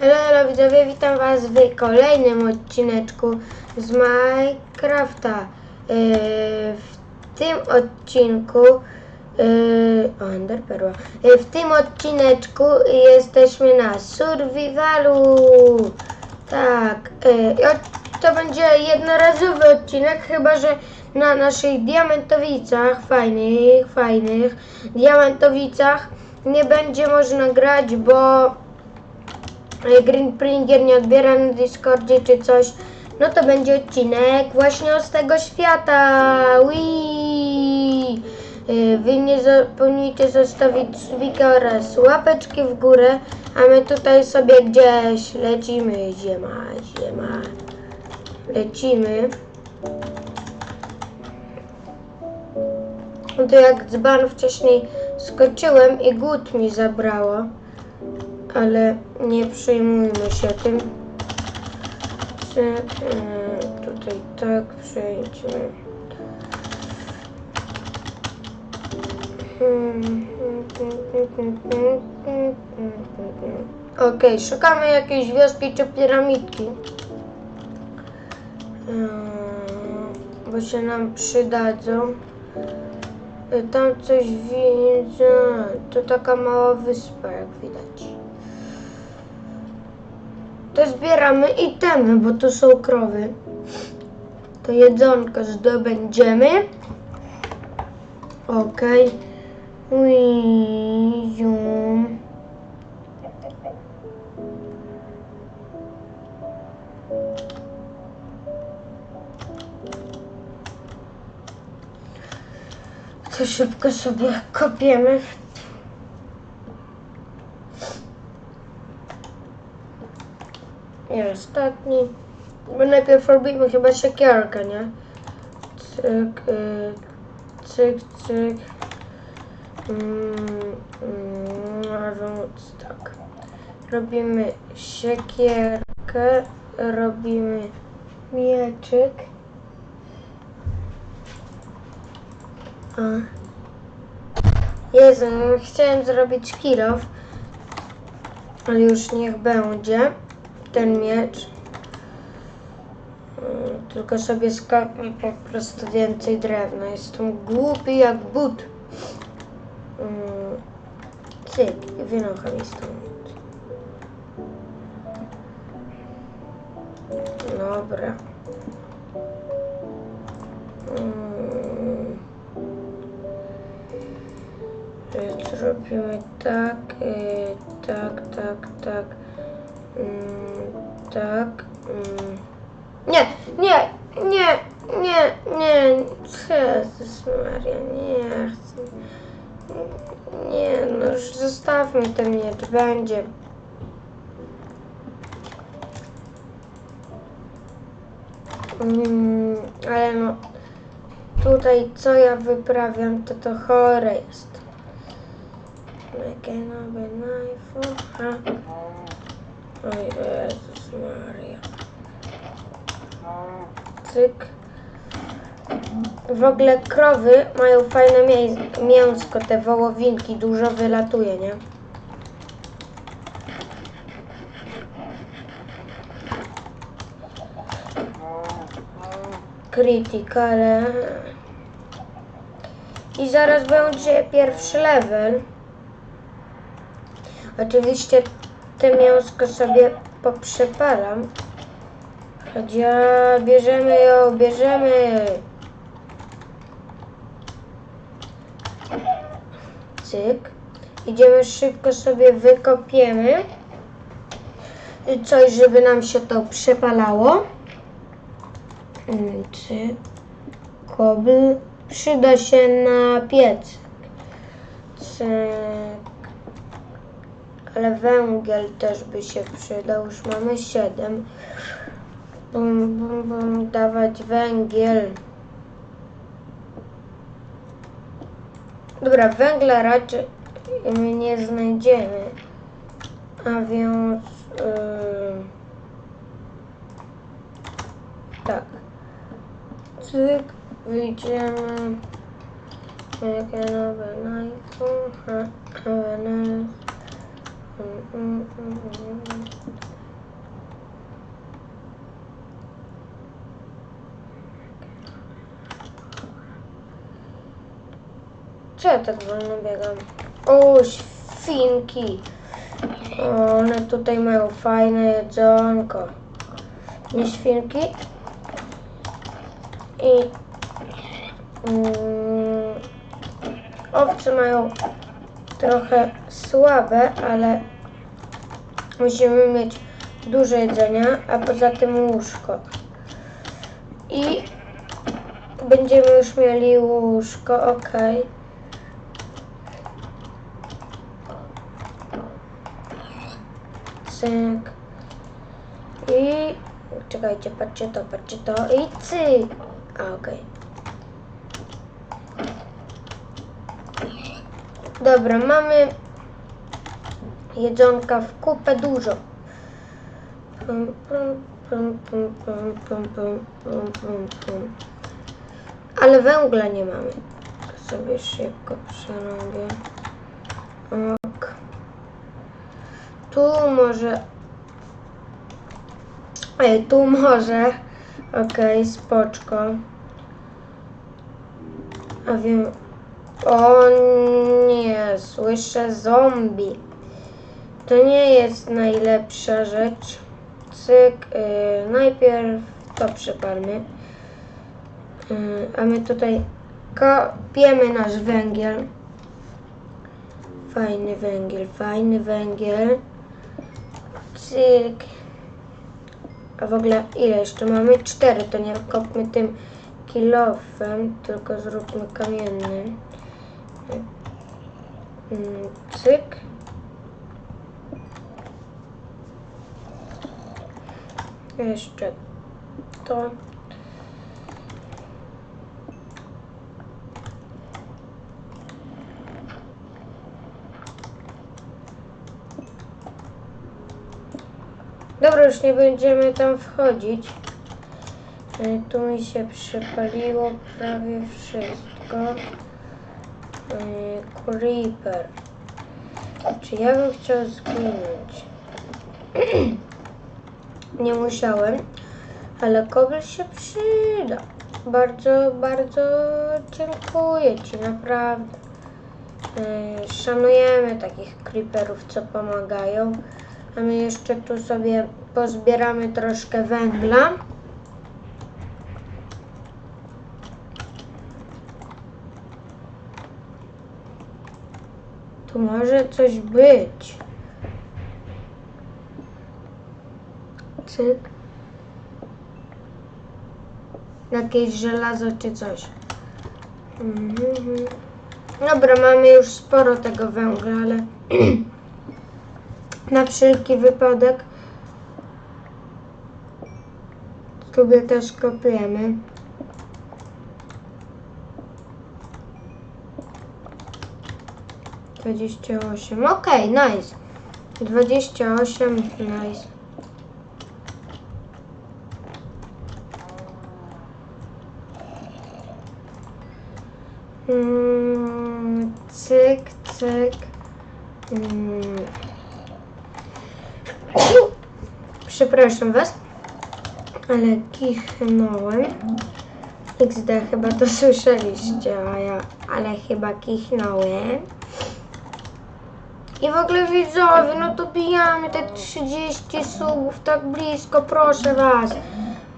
Hello, widzowie, witam was w kolejnym odcineczku z Minecrafta. Yy, w tym odcinku yy, o, Enderperła. Yy, w tym odcineczku jesteśmy na survivalu. Tak, to będzie jednorazowy odcinek, chyba że na naszych diamentowicach, fajnych, fajnych diamentowicach nie będzie można grać, bo e, Green Pringer nie odbiera na Discordzie czy coś, no to będzie odcinek właśnie z tego świata. Wii! E, Wy nie zapomnijcie zostawić subika oraz łapeczki w górę, a my tutaj sobie gdzieś lecimy. Ziema, ziema. Lecimy. No to jak dzban wcześniej skoczyłem i głód mi zabrało ale nie przejmujmy się tym. Czy, e, tutaj tak przejdźmy. Okej, szukamy jakiejś wioski czy piramidki. Eee, Bo się nam przydadzą. E, Tam coś widzę. To taka mała wyspa, jak widać. To zbieramy itemy, bo tu są krowy. To jedzonko zdobędziemy. Okej. Ujum. To szybko sobie kopiemy. I ostatni. Bo najpierw robimy chyba siekierkę, nie? Cyk, y, cyk, cyk. Mm, mm, tak. Robimy siekierkę, robimy mieczyk. A. Jezu, chciałem zrobić kilof, ale już niech będzie ten miecz. Mm, Tylko sobie skopnę po prostu więcej drewna. Jestem głupi jak but. Mm, Cyk, wynocha mi stąd. Dobra. Mm. Więc robimy tak, y, tak, tak, tak. Mm, tak. Mm. Nie, nie, nie, nie, nie. Jezus Maria, nie chcę. Nie, no już zostawmy ten miecz, będzie. Mm, ale no, tutaj co ja wyprawiam, to to chore jest. Make knife. Aha. Oj, Jezus Maria. Cyk. W ogóle krowy mają fajne mię- mięsko, te wołowinki, dużo wylatuje, nie? Criticale. I zaraz będzie pierwszy level. Oczywiście te mięsko sobie poprzepalam. Chodzia, bierzemy ją, bierzemy. Cyk. Idziemy szybko sobie wykopiemy. Coś, żeby nam się to przepalało. Mm, Cyk. Kobl. Przyda się na piec. Cyk. Ale węgiel też by się przydał. Już mamy 7. Bum, bum, bum, dawać węgiel. Dobra, węgla raczej my nie znajdziemy. A więc... Yy, tak. Cyk, wyjdziemy. Another knife. Have co ja tak wolno biegam? O, świnki! One tutaj mają fajne jedzonko. Nie świnki? I... Mm, owce mają trochę słabe, ale musimy mieć dużo jedzenia, a poza tym łóżko. I będziemy już mieli łóżko, ok. Cyk. I czekajcie, patrzcie to, patrzcie to i cyk. A, okej. Dobra, mamy jedzonka w kupę dużo. Ale węgla nie mamy. To sobie szybko przerobię. Ok. Tu może... Ej, tu może... Okej, okay, spoczko. A wiem... O nie, słyszę zombie. To nie jest najlepsza rzecz. Cyk, y, najpierw to przypalmy. Y, a my tutaj kopiemy nasz węgiel. Fajny węgiel, fajny węgiel. Cyk. A w ogóle ile jeszcze mamy? Cztery, to nie kopmy tym kilofem, tylko zróbmy kamienny. Mm, Cyk. Jeszcze to. Dobra, już nie będziemy tam wchodzić. E, Tu mi się przypaliło prawie wszystko. E, Creeper. Czy ja bym chciał zginąć? nie musiałem, ale kobel się przyda. Bardzo, bardzo dziękuję Ci, naprawdę. E, Szanujemy takich creeperów, co pomagają. A my jeszcze tu sobie pozbieramy troszkę węgla. Tu może coś być. Cyk. Jakieś żelazo czy coś. Mhm. Dobra, mamy już sporo tego węgla, ale na wszelki wypadek sobie też kopiemy. Dwadzieścia osiem. Okej, nice. Dwadzieścia osiem, nice. Mm, cyk. Mm. Przepraszam Was, ale kichnąłem. XD chyba to słyszeliście, ale chyba kichnąłem. I w ogóle widzowie, no to bijamy te 30 subów tak blisko, proszę Was.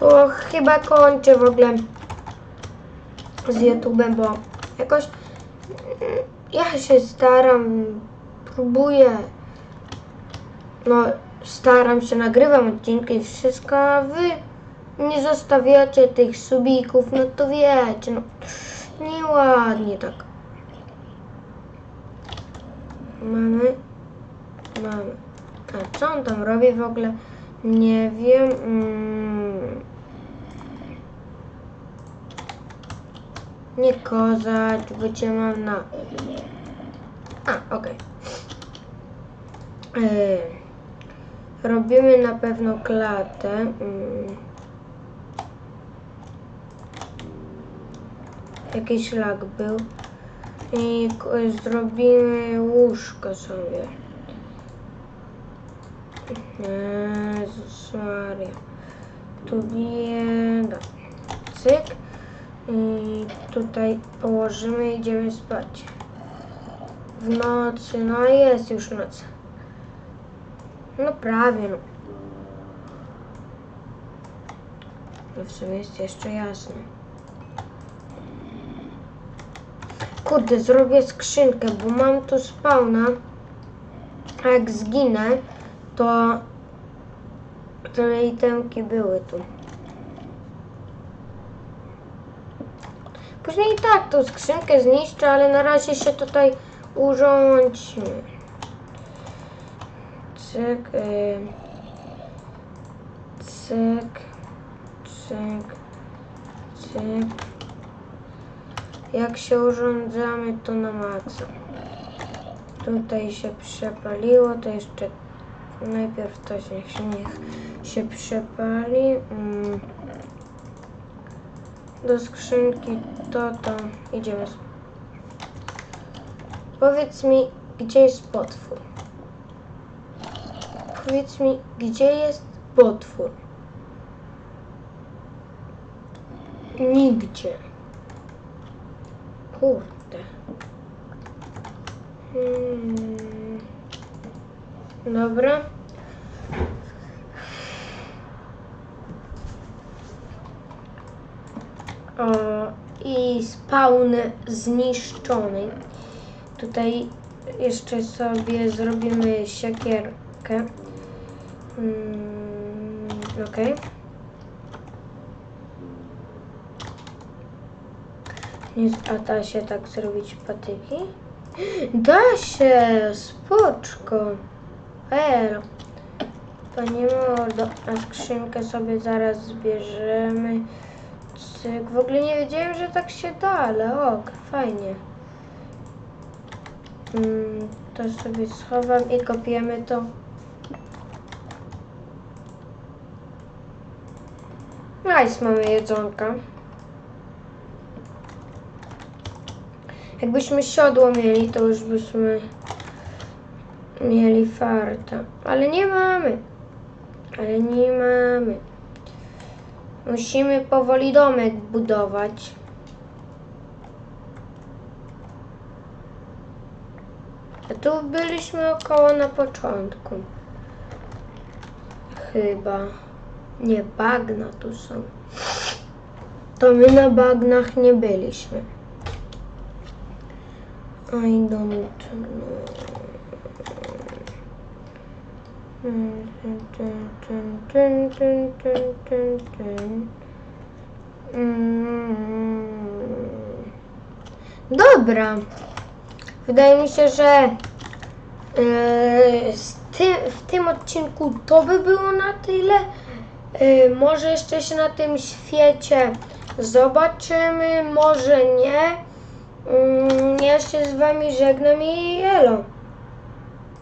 Bo chyba kończę w ogóle z YouTube'em, bo jakoś ja się staram, próbuję, no staram się, nagrywam odcinki i wszystko, a wy nie zostawiacie tych subików, no to wiecie, no nieładnie tak. Mamy, mamy. A co on tam robi w ogóle? Nie wiem. Mm. Nie kozać, bo cię mam na... A, okej. Yy, Robimy na pewno klatę. Mm. Jakiś lag był. I zrobimy łóżko sobie. Jezus Maria. Tu bieda. Cyk. Tutaj położymy i idziemy spać. w nocy. No jest już noc. No prawie no. No w sumie jest jeszcze jasno. Kurde, zrobię skrzynkę, bo mam tu spawna. A jak zginę, to te itemki były tu. Później i tak tą skrzynkę zniszczę, ale na razie się tutaj urządźmy. Cyk, y, cyk, cyk, cyk. Jak się urządzamy, to na maksa. Tutaj się przepaliło, to jeszcze najpierw to się, niech się przepali. Mm. Do skrzynki to, to idziemy. Powiedz mi, gdzie jest potwór? Powiedz mi, gdzie jest potwór? Nigdzie. Kurde. Hmm. Dobra. I spawn zniszczony. Tutaj jeszcze sobie zrobimy siekierkę. Mm. Nie, a da się tak zrobić patyki? Da się, spoczko. Elo. Panie mordo, a skrzynkę sobie zaraz zbierzemy. Cyk. W ogóle nie wiedziałem, że tak się da, ale ok, fajnie. Mm, to sobie schowam i kopiemy to. Nice, mamy jedzonka. Jakbyśmy siodło mieli, to już byśmy mieli farta. Ale nie mamy. Ale nie mamy. Musimy powoli domek budować. A tu byliśmy około na początku. Chyba. Nie, bagna tu są. To my na bagnach nie byliśmy. I don't know. Dobra. Wydaje mi się, że tym, w tym odcinku to by było na tyle. Yy, może jeszcze się na tym świecie zobaczymy, może nie. Mm, ja się z wami żegnam i elo.